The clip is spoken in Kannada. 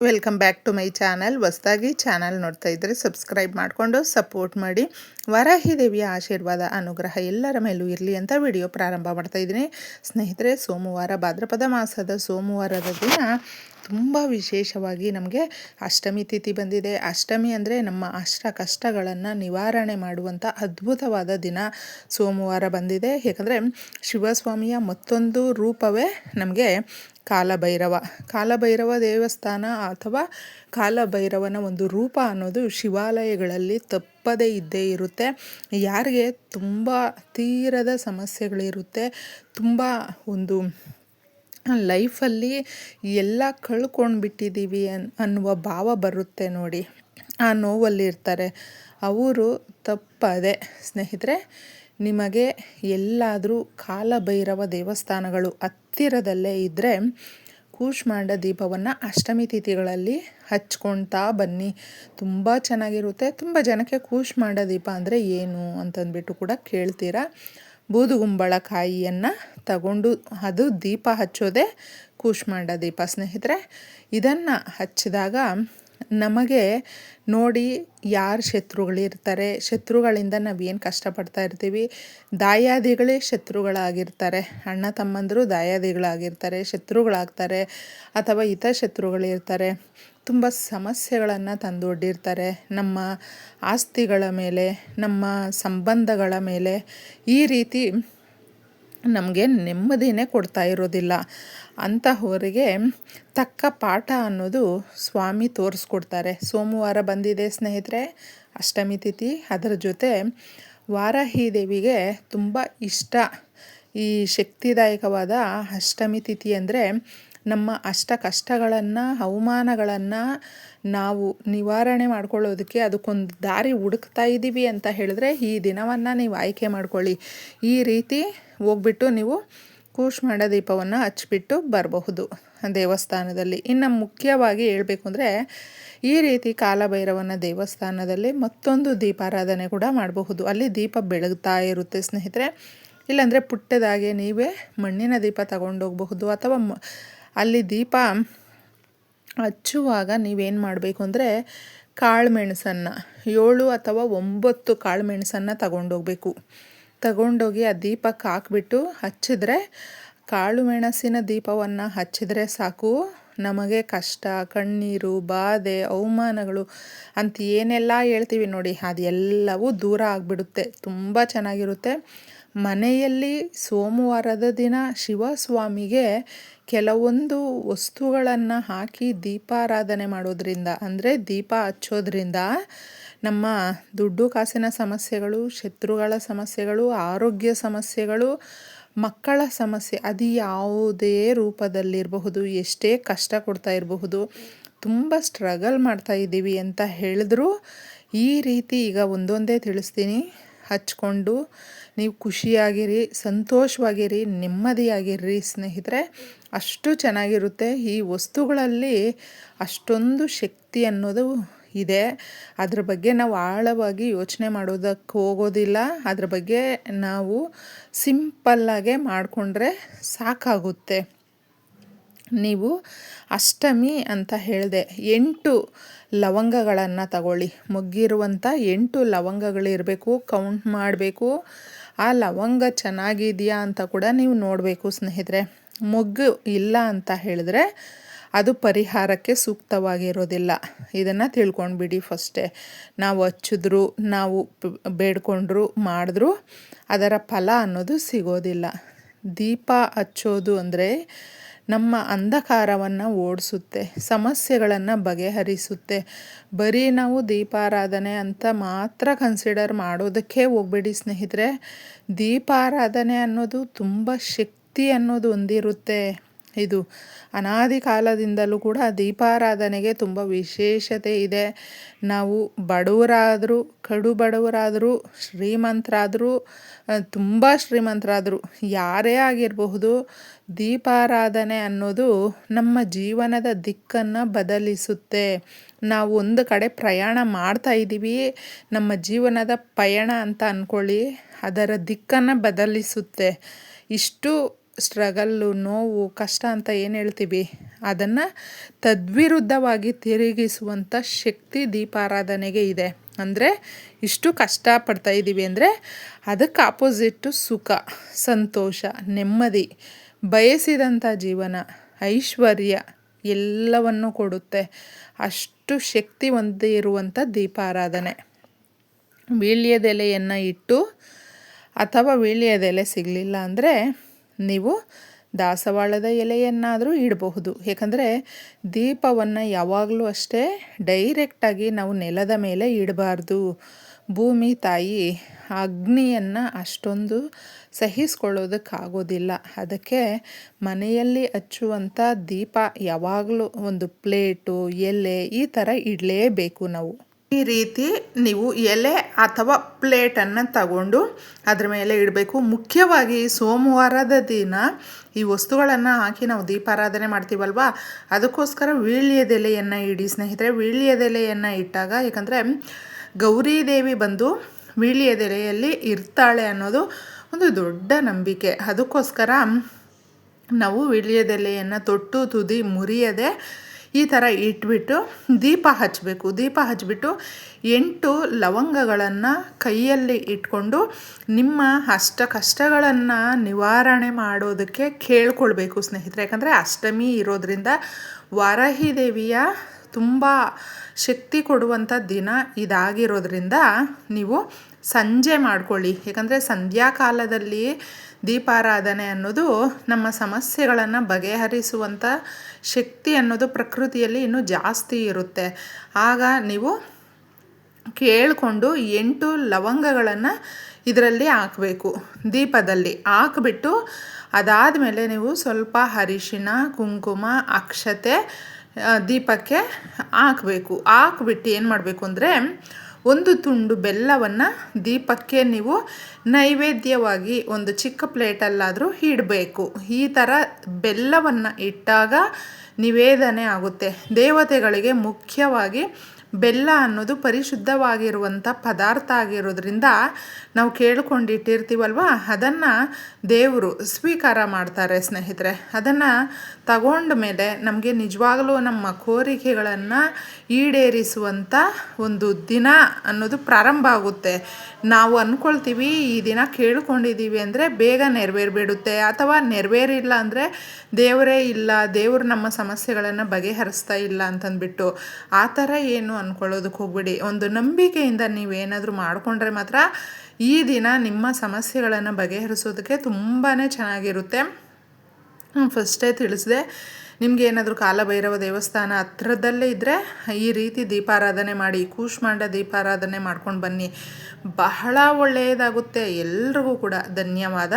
Welcome back to my channel ಹೊಸ್ದಾಗಿ ಚಾನಲ್ ನೋಡ್ತಾ ಇದ್ದರೆ ಸಬ್ಸ್ಕ್ರೈಬ್ ಮಾಡಿಕೊಂಡು ಸಪೋರ್ಟ್ ಮಾಡಿ. ವರಾಹಿದೇವಿಯ ಆಶೀರ್ವಾದ, ಅನುಗ್ರಹ ಎಲ್ಲರ ಮೇಲೂ ಇರಲಿ ಅಂತ ವಿಡಿಯೋ ಪ್ರಾರಂಭ ಮಾಡ್ತಾ ಇದ್ದೀನಿ. ಸ್ನೇಹಿತರೆ, ಸೋಮವಾರ ಭಾದ್ರಪದ ಮಾಸದ ಸೋಮವಾರದ ದಿನ ತುಂಬ ವಿಶೇಷವಾಗಿ ನಮಗೆ ಅಷ್ಟಮಿ ತಿಥಿ ಬಂದಿದೆ. ಅಷ್ಟಮಿ ಅಂದರೆ ನಮ್ಮ ಅಷ್ಟ ಕಷ್ಟಗಳನ್ನು ನಿವಾರಣೆ ಮಾಡುವಂಥ ಅದ್ಭುತವಾದ ದಿನ ಸೋಮವಾರ ಬಂದಿದೆ. ಯಾಕಂದರೆ ಶಿವಸ್ವಾಮಿಯ ಮತ್ತೊಂದು ರೂಪವೇ ನಮಗೆ ಕಾಲಭೈರವ. ಕಾಲಭೈರವ ದೇವಸ್ಥಾನ ಅಥವಾ ಕಾಲಭೈರವನ ಒಂದು ರೂಪ ಅನ್ನೋದು ಶಿವಾಲಯಗಳಲ್ಲಿ ತಪ್ಪದೇ ಇದ್ದೇ ಇರುತ್ತೆ. ಯಾರಿಗೆ ತುಂಬ ತೀರದ ಸಮಸ್ಯೆಗಳಿರುತ್ತೆ, ತುಂಬ ಒಂದು ಲೈಫಲ್ಲಿ ಎಲ್ಲ ಕಳ್ಕೊಂಡ್ಬಿಟ್ಟಿದ್ದೀವಿ ಅನ್, ಅನ್ನುವ ಭಾವ ಬರುತ್ತೆ ನೋಡಿ. ಆ ನೋವಲ್ಲಿರ್ತಾರೆ. ಅವರು ತಪ್ಪದೆ. ಸ್ನೇಹಿತರೆ ನಿಮಗೆ ಎಲ್ಲಾದರೂ ಕಾಲಭೈರವ ದೇವಸ್ಥಾನಗಳು ಹತ್ತಿರದಲ್ಲೇ ಇದ್ದರೆ ಕೂಷ್ಮಾಂಡ ದೀಪವನ್ನು ಅಷ್ಟಮಿ ತಿಥಿಗಳಲ್ಲಿ ಹಚ್ಕೊಳ್ತಾ ಬನ್ನಿ. ತುಂಬ ಚೆನ್ನಾಗಿರುತ್ತೆ. ತುಂಬ ಜನಕ್ಕೆ ಕೂಷ್ಮಾಂಡ ದೀಪ ಅಂದರೆ ಏನು ಅಂತಂದ್ಬಿಟ್ಟು ಕೂಡ ಕೇಳ್ತೀರಾ? ಬೂದುಗುಂಬಳಕಾಯಿಯನ್ನು ತಗೊಂಡು ಅದು ದೀಪ ಹಚ್ಚೋದೇ ಕೂಷ್ಮಾಂಡ ದೀಪ. ಸ್ನೇಹಿತರೆ, ಇದನ್ನು ಹಚ್ಚಿದಾಗ ನಮಗೆ ನೋಡಿ ಯಾರು ಶತ್ರುಗಳಿರ್ತಾರೆ ಶತ್ರುಗಳಿಂದ ನಾವು ಏನು ಕಷ್ಟಪಡ್ತಾ ಇರ್ತೀವಿ? ದಾಯಾದಿಗಳೇ ಶತ್ರುಗಳಾಗಿರ್ತಾರೆ. ಅಣ್ಣ ತಮ್ಮಂದರು ದಾಯಾದಿಗಳಾಗಿರ್ತಾರೆ, ಶತ್ರುಗಳಾಗ್ತಾರೆ ಅಥವಾ ಶತ್ರುಗಳಿರ್ತಾರೆ ತುಂಬ ಸಮಸ್ಯೆಗಳನ್ನು ತಂದೊಡ್ಡಿರ್ತಾರೆ. ನಮ್ಮ ಆಸ್ತಿಗಳ ಮೇಲೆ, ನಮ್ಮ ಸಂಬಂಧಗಳ ಮೇಲೆ ಈ ರೀತಿ ನಮಗೆ ನೆಮ್ಮದಿನೇ ಕೊಡ್ತಾ ಇರೋದಿಲ್ಲ. ಅಂತಹವರಿಗೆ ತಕ್ಕ ಪಾಠ ಅನ್ನೋದು ಸ್ವಾಮಿ ತೋರಿಸ್ಕೊಡ್ತಾರೆ. ಸೋಮವಾರ ಬಂದಿದೆ ಸ್ನೇಹಿತರೆ, ಅಷ್ಟಮಿ ತಿಥಿ. ಅದರ ಜೊತೆ ವಾರಾಹಿ ದೇವಿಗೆ ತುಂಬ ಇಷ್ಟ. ಈ ಶಕ್ತಿದಾಯಕವಾದ ಅಷ್ಟಮಿ ತಿಥಿ ಅಂದರೆ ನಮ್ಮ ಅಷ್ಟ ಕಷ್ಟಗಳನ್ನು, ಅವಮಾನಗಳನ್ನು ನಾವು ನಿವಾರಣೆ ಮಾಡ್ಕೊಳ್ಳೋದಕ್ಕೆ ಅದಕ್ಕೊಂದು ದಾರಿ ಹುಡುಕ್ತಾ ಇದ್ದೀವಿ ಅಂತ ಹೇಳಿದ್ರೆ ಈ ದಿನವನ್ನು ನೀವು ಆಯ್ಕೆ ಮಾಡ್ಕೊಳ್ಳಿ. ಈ ರೀತಿ ಹೋಗ್ಬಿಟ್ಟು ನೀವು ಕೂಷ್ಮಾಂಡ ದೀಪವನ್ನು ಹಚ್ಚಿಬಿಟ್ಟು ಬರಬಹುದು ದೇವಸ್ಥಾನದಲ್ಲಿ. ಇನ್ನು ಮುಖ್ಯವಾಗಿ ಹೇಳಬೇಕು ಅಂದರೆ ಈ ರೀತಿ ಕಾಲಭೈರವನ ದೇವಸ್ಥಾನದಲ್ಲಿ ಮತ್ತೊಂದು ದೀಪಾರಾಧನೆ ಕೂಡ ಮಾಡಬಹುದು. ಅಲ್ಲಿ ದೀಪ ಬೆಳಗ್ತಾ ಇರುತ್ತೆ ಸ್ನೇಹಿತರೆ. ಇಲ್ಲಾಂದರೆ ಪುಟ್ಟದಾಗೆ ನೀವೇ ಮಣ್ಣಿನ ದೀಪ ತಗೊಂಡೋಗಬಹುದು ಅಥವಾ ಅಲ್ಲಿ ದೀಪ ಹಚ್ಚುವಾಗ ನೀವೇನು ಮಾಡಬೇಕು ಅಂದರೆ ಕಾಳು ಮೆಣಸನ್ನು ಏಳು ಅಥವಾ ಒಂಬತ್ತು ಕಾಳು ಮೆಣಸನ್ನು ತಗೊಂಡೋಗ್ಬೇಕು. ತಗೊಂಡೋಗಿ ಆ ದೀಪಕ್ಕೆ ಹಾಕ್ಬಿಟ್ಟು ಹಚ್ಚಿದ್ರೆ ಕಾಳು ಮೆಣಸಿನ ದೀಪವನ್ನು ಹಚ್ಚಿದ್ರೆ ಸಾಕು. ನಮಗೆ ಕಷ್ಟ, ಕಣ್ಣೀರು, ಬಾಧೆ, ಅವಮಾನಗಳು ಅಂತ ಏನೆಲ್ಲ ಹೇಳ್ತೀವಿ ನೋಡಿ ಅದೆಲ್ಲವೂ ದೂರ ಆಗಿಬಿಡುತ್ತೆ. ತುಂಬ ಚೆನ್ನಾಗಿರುತ್ತೆ. ಮನೆಯಲ್ಲಿ ಸೋಮವಾರದ ದಿನ ಶಿವಸ್ವಾಮಿಗೆ ಕೆಲವೊಂದು ವಸ್ತುಗಳನ್ನು ಹಾಕಿ ದೀಪಾರಾಧನೆ ಮಾಡೋದ್ರಿಂದ, ಅಂದರೆ ದೀಪ ಹಚ್ಚೋದ್ರಿಂದ ನಮ್ಮ ದುಡ್ಡು ಕಾಸಿನ ಸಮಸ್ಯೆಗಳು, ಶತ್ರುಗಳ ಸಮಸ್ಯೆಗಳು, ಆರೋಗ್ಯ ಸಮಸ್ಯೆಗಳು, ಮಕ್ಕಳ ಸಮಸ್ಯೆ ಅದು ಯಾವುದೇ ರೂಪದಲ್ಲಿರಬಹುದು. ಎಷ್ಟೇ ಕಷ್ಟ ಕೊಡ್ತಾ ಇರಬಹುದು. ತುಂಬ ಸ್ಟ್ರಗಲ್ ಮಾಡ್ತಾ ಇದ್ದೀವಿ ಅಂತ ಹೇಳಿದ್ರು. ಈ ರೀತಿ ಈಗ ಒಂದೊಂದೇ ತಿಳಿಸ್ತೀನಿ. ಹಚ್ಕೊಂಡು ನೀವು ಖುಷಿಯಾಗಿರಿ, ಸಂತೋಷವಾಗಿರಿ ನೆಮ್ಮದಿಯಾಗಿರ್ರಿ ಸ್ನೇಹಿತರೆ. ಅಷ್ಟು ಚೆನ್ನಾಗಿರುತ್ತೆ. ಈ ವಸ್ತುಗಳಲ್ಲಿ ಅಷ್ಟೊಂದು ಶಕ್ತಿ ಅನ್ನೋದು ಇದೆ. ಅದ್ರ ಬಗ್ಗೆ ನಾವು ಆಳವಾಗಿ ಯೋಚನೆ ಮಾಡೋದಕ್ಕೆ ಹೋಗೋದಿಲ್ಲ. ಅದ್ರ ಬಗ್ಗೆ ನಾವು ಸಿಂಪಲ್ಲಾಗೆ ಮಾಡಿಕೊಂಡ್ರೆ ಸಾಕಾಗುತ್ತೆ. ನೀವು ಅಷ್ಟಮಿ ಅಂತ ಹೇಳಿದೆ, ಎಂಟು ಲವಂಗಗಳನ್ನು ತಗೊಳ್ಳಿ. ಮೊಗ್ಗಿರುವಂಥ ಎಂಟು ಲವಂಗಗಳಿರಬೇಕು ಕೌಂಟ್ ಮಾಡಬೇಕು. ಆ ಲವಂಗ ಚೆನ್ನಾಗಿದೆಯಾ ಅಂತ ಕೂಡ ನೀವು ನೋಡಬೇಕು ಸ್ನೇಹಿತರೆ. ಮೊಗ್ಗು ಇಲ್ಲ ಅಂತ ಹೇಳಿದ್ರೆ ಅದು ಪರಿಹಾರಕ್ಕೆ ಸೂಕ್ತವಾಗಿರೋದಿಲ್ಲ. ಇದನ್ನು ತಿಳ್ಕೊಂಡ್ಬಿಡಿ ಫಸ್ಟೇ. ನಾವು ಹಚ್ಚಿದ್ರು, ನಾವು ಬೇಡ್ಕೊಂಡ್ರು, ಮಾಡಿದ್ರು ಅದರ ಫಲ ಅನ್ನೋದು ಸಿಗೋದಿಲ್ಲ. ದೀಪ ಹಚ್ಚೋದು ಅಂದರೆ ನಮ್ಮ ಅಂಧಕಾರವನ್ನು ಓಡಿಸುತ್ತೆ, ಸಮಸ್ಯೆಗಳನ್ನು ಬಗೆಹರಿಸುತ್ತೆ. ಬರೀ ನಾವು ದೀಪಾರಾಧನೆ ಅಂತ ಮಾತ್ರ ಕನ್ಸಿಡರ್ ಮಾಡೋದಕ್ಕೆ ಹೋಗ್ಬೇಡಿ ಸ್ನೇಹಿತರೆ. ದೀಪಾರಾಧನೆ ಅನ್ನೋದು ತುಂಬ ಶಕ್ತಿ ಅನ್ನೋದು ಹೊಂದಿರುತ್ತೆ ಇದು ಅನಾದಿ ಕಾಲದಿಂದಲೂ ಕೂಡ ದೀಪಾರಾಧನೆಗೆ ತುಂಬ ವಿಶೇಷತೆ ಇದೆ. ನಾವು ಬಡವರಾದರೂ, ಕಡು ಬಡವರಾದರೂ, ಶ್ರೀಮಂತರಾದರೂ ತುಂಬ ಶ್ರೀಮಂತರಾದರೂ, ಯಾರೇ ಆಗಿರಬಹುದು, ದೀಪಾರಾಧನೆ ಅನ್ನೋದು ನಮ್ಮ ಜೀವನದ ದಿಕ್ಕನ್ನು ಬದಲಿಸುತ್ತೆ. ನಾವು ಒಂದು ಕಡೆ ಪ್ರಯಾಣ ಮಾಡ್ತಾ ಇದ್ದೀವಿ, ನಮ್ಮ ಜೀವನದ ಪಯಣ ಅಂತ ಅಂದ್ಕೊಳ್ಳಿ ಅದರ ದಿಕ್ಕನ್ನು ಬದಲಿಸುತ್ತೆ. ಇಷ್ಟು ಸ್ಟ್ರಗಲ್ಲು ನೋವು, ಕಷ್ಟ ಅಂತ ಏನು ಹೇಳ್ತೀವಿ? ಅದನ್ನು ತದ್ವಿರುದ್ಧವಾಗಿ ತಿರುಗಿಸುವಂಥ ಶಕ್ತಿ ದೀಪಾರಾಧನೆಗೆ ಇದೆ. ಅಂದರೆ ಇಷ್ಟು ಕಷ್ಟ ಪಡ್ತಾ ಇದ್ದೀವಿ ಅಂದರೆ ಅದಕ್ಕೆ ಆಪೋಸಿಟ್ಟು ಸುಖ, ಸಂತೋಷ, ನೆಮ್ಮದಿ ಬಯಸಿದಂಥ ಜೀವನ, ಐಶ್ವರ್ಯ ಎಲ್ಲವನ್ನು ಕೊಡುತ್ತೆ. ಅಷ್ಟು ಶಕ್ತಿ ಹೊಂದಿರುವಂಥ ದೀಪಾರಾಧನೆ. ವೀಳ್ಯದೆಲೆಯನ್ನು ಇಟ್ಟು ಅಥವಾ ವೀಳ್ಯದೆಲೆ ಸಿಗಲಿಲ್ಲ ಅಂದರೆ ನೀವು ದಾಸವಾಳದ ಎಲೆಯನ್ನಾದರೂ ಇಡಬಹುದು. ಏಕೆಂದರೆ ದೀಪವನ್ನು ಯಾವಾಗಲೂ ಅಷ್ಟೇ ಡೈರೆಕ್ಟಾಗಿ ನಾವು ನೆಲದ ಮೇಲೆ ಇಡಬಾರ್ದು. ಭೂಮಿ, ತಾಯಿ, ಅಗ್ನಿಯನ್ನು ಅಷ್ಟೊಂದು ಸಹಿಸ್ಕೊಳ್ಳೋದಕ್ಕಾಗೋದಿಲ್ಲ. ಅದಕ್ಕೆ ಮನೆಯಲ್ಲಿ ಹಚ್ಚುವಂಥ ದೀಪ ಯಾವಾಗಲೂ ಒಂದು ಪ್ಲೇಟು ಎಲೆ ಈ ಥರ ಇಡಲೇಬೇಕು ನಾವು. ಈ ರೀತಿ ನೀವು ಎಲೆ ಅಥವಾ ಪ್ಲೇಟನ್ನು ತಗೊಂಡು ಅದರ ಮೇಲೆ ಇಡಬೇಕು. ಮುಖ್ಯವಾಗಿ ಸೋಮವಾರದ ದಿನ ಈ ವಸ್ತುಗಳನ್ನು ಹಾಕಿ ನಾವು ದೀಪಾರಾಧನೆ ಮಾಡ್ತೀವಲ್ವಾ? ಅದಕ್ಕೋಸ್ಕರ ವೀಳ್ಯದೆಲೆಯನ್ನು ಇಡಿ. ಸ್ನೇಹಿತರೆ ವೀಳ್ಯದೆಲೆಯನ್ನು ಇಟ್ಟಾಗ ಯಾಕಂದರೆ ಗೌರಿ ದೇವಿ ಬಂದು ವೀಳ್ಯದೆಲೆಯಲ್ಲಿ ಇರ್ತಾಳೆ ಅನ್ನೋದು ಒಂದು ದೊಡ್ಡ ನಂಬಿಕೆ. ಅದಕ್ಕೋಸ್ಕರ ನಾವು ವೀಳ್ಯದೆಲೆಯನ್ನು ತೊಟ್ಟು, ತುದಿ, ಮುರಿಯದೆ ಈ ಥರ ಇಟ್ಬಿಟ್ಟು ದೀಪ ಹಚ್ಚಬೇಕು ದೀಪ ಹಚ್ಚಿಬಿಟ್ಟು ಎಂಟು ಲವಂಗಗಳನ್ನು ಕೈಯಲ್ಲಿ ಇಟ್ಕೊಂಡು ನಿಮ್ಮ ಅಷ್ಟ ಕಷ್ಟಗಳನ್ನು ನಿವಾರಣೆ ಮಾಡೋದಕ್ಕೆ ಕೇಳ್ಕೊಳ್ಬೇಕು ಸ್ನೇಹಿತರೆ. ಯಾಕಂದರೆ ಅಷ್ಟಮಿ ಇರೋದರಿಂದ ವಾರಾಹಿ ದೇವಿಯ ತುಂಬ ಶಕ್ತಿ ಕೊಡುವಂಥ ದಿನ ಇದಾಗಿರೋದ್ರಿಂದ ನೀವು ಸಂಜೆ ಮಾಡ್ಕೊಳ್ಳಿ. ಯಾಕಂದರೆ ಸಂಧ್ಯಾಕಾಲದಲ್ಲಿ ದೀಪಾರಾಧನೆ ಅನ್ನೋದು ನಮ್ಮ ಸಮಸ್ಯೆಗಳನ್ನು ಬಗೆಹರಿಸುವಂಥ ಶಕ್ತಿ ಅನ್ನೋದು ಪ್ರಕೃತಿಯಲ್ಲಿ ಇನ್ನೂ ಜಾಸ್ತಿ ಇರುತ್ತೆ. ಆಗ ನೀವು ಕೇಳಿಕೊಂಡು ಎಂಟು ಲವಂಗಗಳನ್ನು ಇದರಲ್ಲಿ ಹಾಕಬೇಕು. ದೀಪದಲ್ಲಿ ಹಾಕ್ಬಿಟ್ಟು ಅದಾದಮೇಲೆ ನೀವು ಸ್ವಲ್ಪ ಅರಿಶಿನ ಕುಂಕುಮ, ಅಕ್ಷತೆ ದೀಪಕ್ಕೆ ಹಾಕಬೇಕು. ಹಾಕ್ಬಿಟ್ಟು ಏನು ಮಾಡಬೇಕು ಅಂದರೆ ಒಂದು ತುಂಡು ಬೆಲ್ಲವನ್ನು ದೀಪಕ್ಕೆ ನೀವು ನೈವೇದ್ಯವಾಗಿ ಒಂದು ಚಿಕ್ಕ ಪ್ಲೇಟಲ್ಲಾದರೂ ಇಡಬೇಕು. ಈ ಥರ ಬೆಲ್ಲವನ್ನು ಇಟ್ಟಾಗ ನಿವೇದನೆ ಆಗುತ್ತೆ. ದೇವತೆಗಳಿಗೆ ಮುಖ್ಯವಾಗಿ ಬೆಲ್ಲ ಅನ್ನೋದು ಪರಿಶುದ್ಧವಾಗಿರುವಂಥ ಪದಾರ್ಥ ಆಗಿರೋದ್ರಿಂದ ನಾವು ಕೇಳ್ಕೊಂಡಿಟ್ಟಿರ್ತೀವಲ್ವ? ಅದನ್ನು ದೇವರು ಸ್ವೀಕಾರ ಮಾಡ್ತಾರೆ ಸ್ನೇಹಿತರೆ. ಅದನ್ನು ತಗೊಂಡ ಮೇಲೆ ನಮಗೆ ನಿಜವಾಗಲೂ ನಮ್ಮ ಕೋರಿಕೆಗಳನ್ನು ಈಡೇರಿಸುವಂಥ ಒಂದು ದಿನ ಅನ್ನೋದು ಪ್ರಾರಂಭ ಆಗುತ್ತೆ. ನಾವು ಅಂದ್ಕೊಳ್ತೀವಿ ಈ ದಿನ ಕೇಳ್ಕೊಂಡಿದ್ದೀವಿ ಅಂದರೆ ಬೇಗ ನೆರವೇರಿಬಿಡುತ್ತೆ ಅಥವಾ ನೆರವೇರಿಲ್ಲ ಅಂದರೆ ದೇವರೇ ಇಲ್ಲ, ದೇವರು ನಮ್ಮ ಸಮಸ್ಯೆಗಳನ್ನು ಬಗೆಹರಿಸ್ತಾ ಇಲ್ಲ ಅಂತಂದ್ಬಿಟ್ಟು. ಆ ಥರ ಏನು ಅಂದ್ಕೊಳ್ಳೋದಕ್ಕೆ ಹೋಗ್ಬಿಡಿ. ಒಂದು ನಂಬಿಕೆಯಿಂದ ನೀವೇನಾದರೂ ಮಾಡಿಕೊಂಡ್ರೆ ಮಾತ್ರ ಈ ದಿನ ನಿಮ್ಮ ಸಮಸ್ಯೆಗಳನ್ನು ಬಗೆಹರಿಸೋದಕ್ಕೆ ತುಂಬಾ ಚೆನ್ನಾಗಿರುತ್ತೆ. ಫಸ್ಟೇ ತಿಳಿಸಿದೆ, ನಿಮಗೆ ಏನಾದರೂ ಕಾಲಭೈರವ ದೇವಸ್ಥಾನ ಹತ್ರದಲ್ಲೇ ಇದ್ದರೆ ಈ ರೀತಿ ದೀಪಾರಾಧನೆ ಮಾಡಿ, ಕೂಷ್ಮಾಂಡ ದೀಪಾರಾಧನೆ ಮಾಡ್ಕೊಂಡು ಬನ್ನಿ. ಬಹಳ ಒಳ್ಳೆಯದಾಗುತ್ತೆ. ಎಲ್ರಿಗೂ ಕೂಡ ಧನ್ಯವಾದ.